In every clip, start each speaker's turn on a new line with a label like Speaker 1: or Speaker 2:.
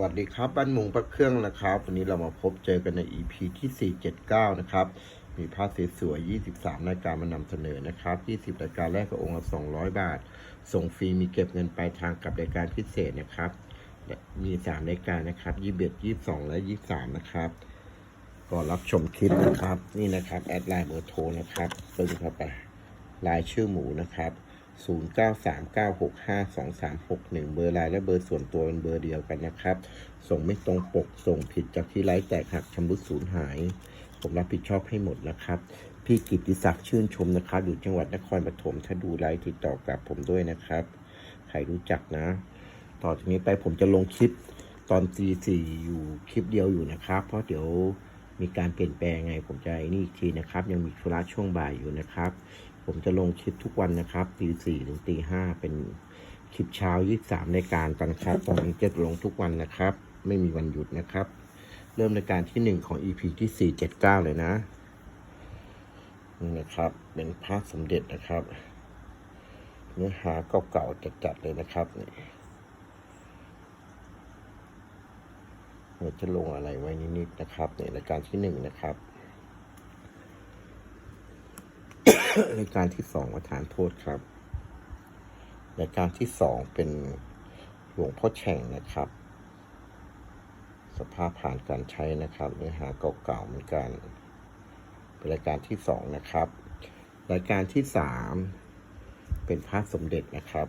Speaker 1: วัสดีครับบ้านมุงพระเครื่องนะครับ วันนี้เรามาพบเจอกันใน EP ที่ 479 นะครับ มีภาพสวยๆ23รายการมานำเสนอนะครับ 20รายการแรกก็องค์ละ 200 บาท ส่งฟรีมีเก็บเงินปลายทางกับรายการพิเศษนะครับและมี 3 รายการนะครับ21 22 และ 23 นะครับก่อนรับชมคลิปนะครับ นี่นะครับ แอดไลน์เบอร์โทรนะครับปึ้งเข้าไปลายชื่อหมูนะครับ 0939652361 เบอร์ไลน์และเบอร์ส่วนตัวเป็นเบอร์เดียวกันนะครับ ส่งไม่ตรงปก ส่งผิดจากที่ไลฟ์แตกหักชำรุดสูญหาย ผมรับผิดชอบให้หมดนะครับ พี่กิติศักดิ์ชื่นชมนะครับ อยู่จังหวัดนครปฐมถ้าดูไลฟ์ติดต่อกับผมด้วยนะครับ ใครรู้จักนะ ต่อจากนี้ไปผมจะลงคลิปตอนตีสี่อยู่คลิปเดียวอยู่นะครับ เพราะเดี๋ยวมีการเปลี่ยนแปลงไงผมจะไอ้นี่อีกทีนะครับ ยังมีธุระช่วงบ่ายอยู่นะครับ ผมจะลงคลิปทุกวันนะครับตีสี่ถึงตีห้าเป็นคลิปเช้ายี่สามในการตอนครับตอนนี้จะลงทุกวันนะครับ ไม่มีวันหยุดนะครับ เริ่มในการที่หนึ่งของ EP ที่สี่เจ็ดเก้าเลยนะนี่นะครับ เป็นพระสมเด็จนะครับ เนื้อหาเก่าๆจัดๆเลยนะครับนี่เราจะลงอะไรไว้นิดๆนะครับในรายการที่หนึ่งนะครับ รายการที่สองประธานโทษครับรายการที่สองเป็นหลวงพ่อแฉ่งนะครับ สภาพผ่านการใช้นะครับ เนื้อหาเก่าๆเหมือนกัน เป็นรายการที่สองนะครับ รายการที่สามเป็นพระสมเด็จนะครับ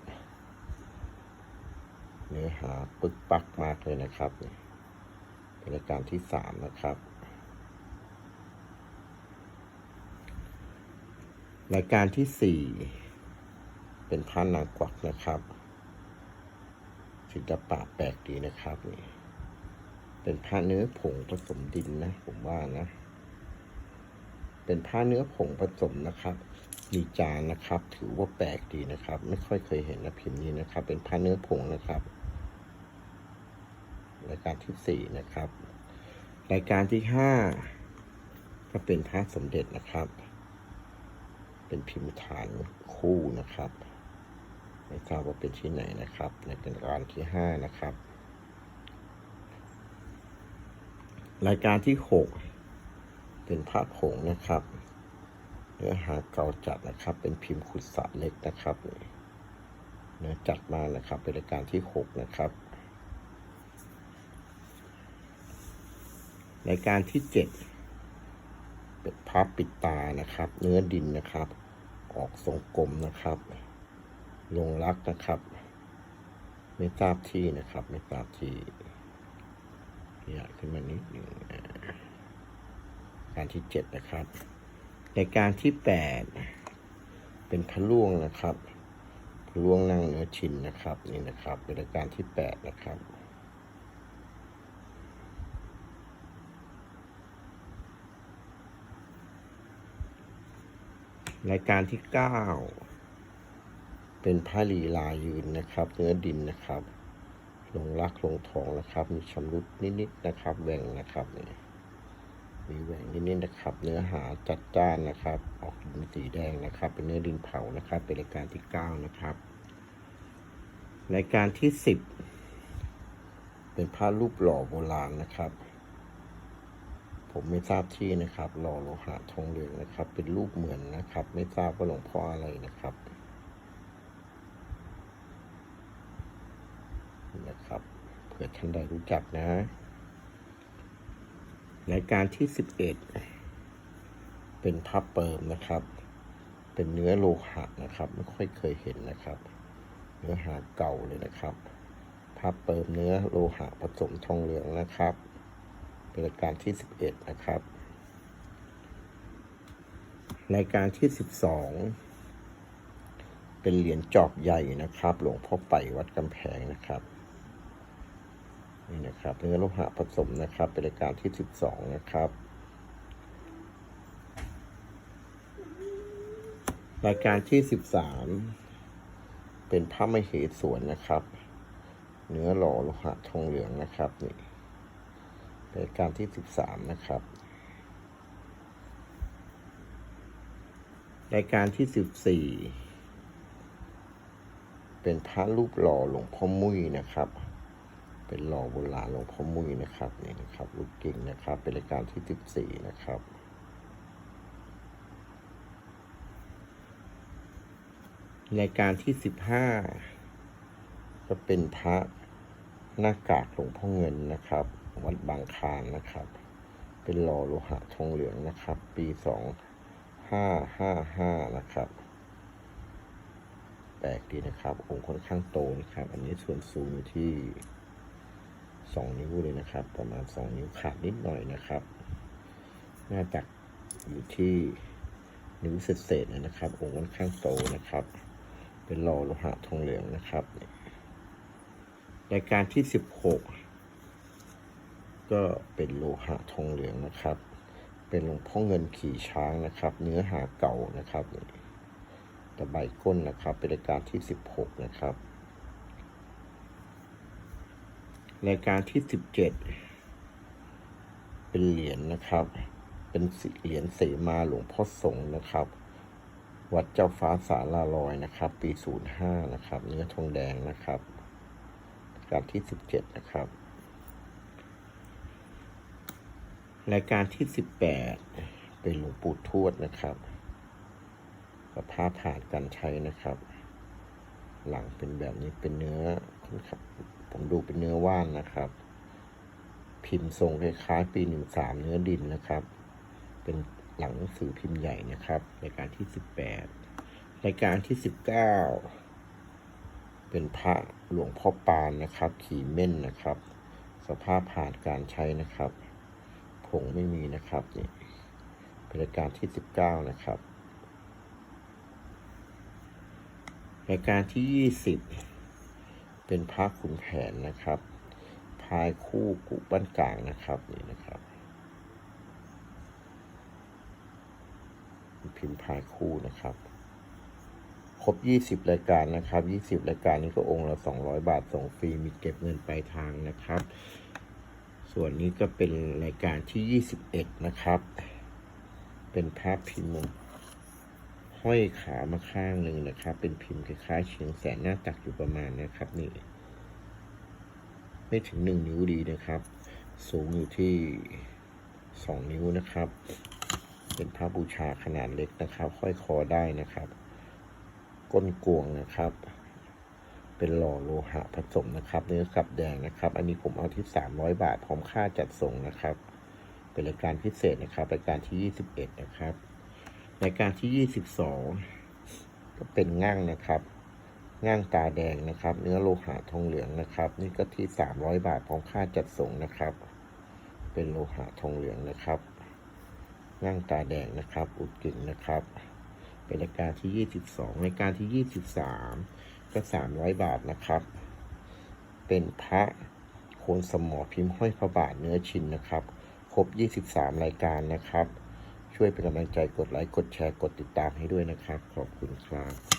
Speaker 1: เนื้อหาปึกปักมากเลยนะครับ เป็นรายการที่สามนะครับ รายการที่สี่เป็นพระนางกวักนะครับศิลปะแปลกดีนะครับนี่เป็นผ้าเนื้อผงผสมดินนะ ผมว่านะ เป็นผ้าเนื้อผงผสมนะครับ มีจานนะครับ ถือว่าแปลกดีนะครับ ไม่ค่อยเคยเห็นนะพิมพ์นี้นะครับ เป็นผ้าเนื้อผงนะครับรายการที่สี่นะครับ รายการที่ห้าก็เป็นพระสมเด็จนะครับ เป็นพิมพ์ฐานคู่นะครับ ไม่ทราบว่าเป็นที่ไหนนะครับ ในเป็นรายการที่ห้านะครับ รายการที่หกเป็นพระผงนะครับเนื้อหาเก่าจัดนะครับ เป็นพิมพ์ขุดสระเล็กนะครับเนื้อจัดมานะครับ เป็นรายการที่หกนะครับ รายการที่เจ็ด เป็นพับปิดตานะครับ เนื้อดินนะครับ ออกทรงกลมนะครับ ลงรักนะครับ ไม่ทราบที่นะครับ ไม่ทราบที่อยากขึ้นมานิดหนึ่งการที่เจ็ดนะครับ ในการที่แปดเป็นพระล่วงนะครับพระล่วงนั่งเนื้อชินนะครับ นี่นะครับ เป็นรายการที่แปดนะครับ รายการที่เก้าเป็นพระลีลายืนนะครับ เนื้อดินนะครับลงรักลงทองนะครับ มีชำรุดนิดๆนะครับแหว่งนะครับนี่มีแหว่งนิดๆนะครับ เนื้อหาจัดจ้านนะครับ ออกดินสีแดงนะครับ เป็นเนื้อดินเผานะครับ เป็นรายการที่เก้านะครับ รายการที่สิบเป็นพระรูปหล่อโบราณนะครับ ผมไม่ทราบที่นะครับหล่อโลหะทองเหลืองนะครับ เป็นรูปเหมือนนะครับ ไม่ทราบว่าหลวงพ่ออะไรนะครับนะครับเผื่อท่านใดรู้จักนะรายการที่สิบเอ็ดเป็นพับเปิมนะครับ เป็นเนื้อโลหะนะครับ ไม่ค่อยเคยเห็นนะครับ เนื้อหาเก่าเลยนะครับพับเปิมเนื้อโลหะผสมทองเหลืองนะครับ เป็นรายการที่ 11 นะครับรายการที่ 12 เป็นเหรียญจอบใหญ่นะครับ หลวงพ่อไปวัดกำแพงนะครับ นี่นะครับเนื้อโลหะผสมนะครับ เป็นรายการที่ 12 นะครับรายการที่ 13 เป็นพระมเหสวนนะครับ เนื้อหล่อโลหะทองเหลืองนะครับนี่ รายการที่สิบสามนะครับ รายการที่สิบสี่เป็นพระรูปหล่อหลวงพ่อมุ้ยนะครับ เป็นหล่อโบราณหลวงพ่อมุ้ยนะครับนี่นะครับลูกกิ่งนะครับ เป็นรายการที่สิบสี่นะครับรายการที่สิบห้าก็เป็นพระ หน้ากากหลวงพ่อเงินนะครับ วัดบางคานนะครับ เป็นหล่อโลหะทองเหลืองนะครับ ปีสองห้าห้าห้านะครับแปลกดีนะครับ องค์ค่อนข้างโตนะครับ อันนี้ส่วนสูงที่สองนิ้วเลยนะครับ ประมาณสองนิ้วขาดนิดหน่อยนะครับหน้าตักอยู่ที่นิ้วเศษๆนะครับ องค์ค่อนข้างโตนะครับ เป็นหล่อโลหะทองเหลืองนะครับ รายการที่สิบหกก็เป็นโลหะทองเหลืองนะครับ เป็นหลวงพ่อเงินขี่ช้างนะครับ เนื้อหาเก่านะครับตะไบก้นนะครับ เป็นรายการที่สิบหกนะครับ รายการที่สิบเจ็ดเป็นเหรียญนะครับ เป็นเหรียญเสมาหลวงพ่อสงฆ์นะครับ วัดเจ้าฟ้าสาลาลอยนะครับ ปีศูนย์ห้านะครับ เนื้อทองแดงนะครับ การที่สิบเจ็ดนะครับ รายการที่สิบแปดเป็นหลวงปู่ทวดนะครับสภาพผ่านการใช้นะครับ หลังเป็นแบบนี้เป็นเนื้อค่อนข้างผมดูเป็นเนื้อว่านนะครับ พิมพ์ทรงคล้ายๆปีหนึ่งสามเนื้อดินนะครับ เป็นหลังหนังสือพิมพ์ใหญ่นะครับ รายการที่สิบแปดรายการที่สิบเก้า เป็นพระหลวงพ่อปานนะครับ ขี่เม่นนะครับ สภาพผ่านการใช้นะครับผงไม่มีนะครับนี่เป็นรายการที่สิบเก้านะครับรายการที่ยี่สิบเป็นพระขุนแผนนะครับพายคู่กุบ้านกลางนะครับนี่นะครับพิมพ์พายคู่นะครับ รบยี่สิบรายการนะครับยี่สิบรายการนี้ก็องค์ละสองร้อยบาทส่งฟรีมีเก็บเงินปลายทางนะครับ ส่วนนี้ก็เป็นรายการที่ยี่สิบเอ็ดนะครับ เป็นภาพพิมพ์ห้อยขามาข้างหนึ่งนะครับ เป็นพิมพ์คล้ายๆเชียงแสนหน้าตักอยู่ประมาณนะครับนี่ไม่ถึงหนึ่งนิ้วดีนะครับ สูงอยู่ที่สองนิ้วนะครับ เป็นพระบูชาขนาดเล็กนะครับห้อยคอได้นะครับ ก้นกวงนะครับ เป็นหล่อโลหะผสมนะครับ เนื้อกับแดงนะครับ อันนี้ผมเอาที่สามร้อยบาท พร้อมค่าจัดส่งนะครับ เป็นรายการพิเศษนะครับรายการที่ยี่สิบเอ็ดนะครับรายการที่ยี่สิบสองก็เป็นง่างนะครับง่างตาแดงนะครับ เนื้อโลหะทองเหลืองนะครับ นี่ก็ที่สามร้อยบาทพร้อมค่าจัดส่งนะครับ เป็นโลหะทองเหลืองนะครับง่างตาแดงนะครับ อุดกิ่งนะครับ เป็นรายการที่ยี่สิบสองรายการที่ยี่สิบสามก็สามร้อยบาทนะครับ เป็นพระโคนสมอพิมพ์ห้อยพระบาทเนื้อชิ้นนะครับ ครบยี่สิบสามรายการนะครับ ช่วยเป็นกำลังใจกดไลค์ กดแชร์ กดติดตามให้ด้วยนะครับ ขอบคุณครับ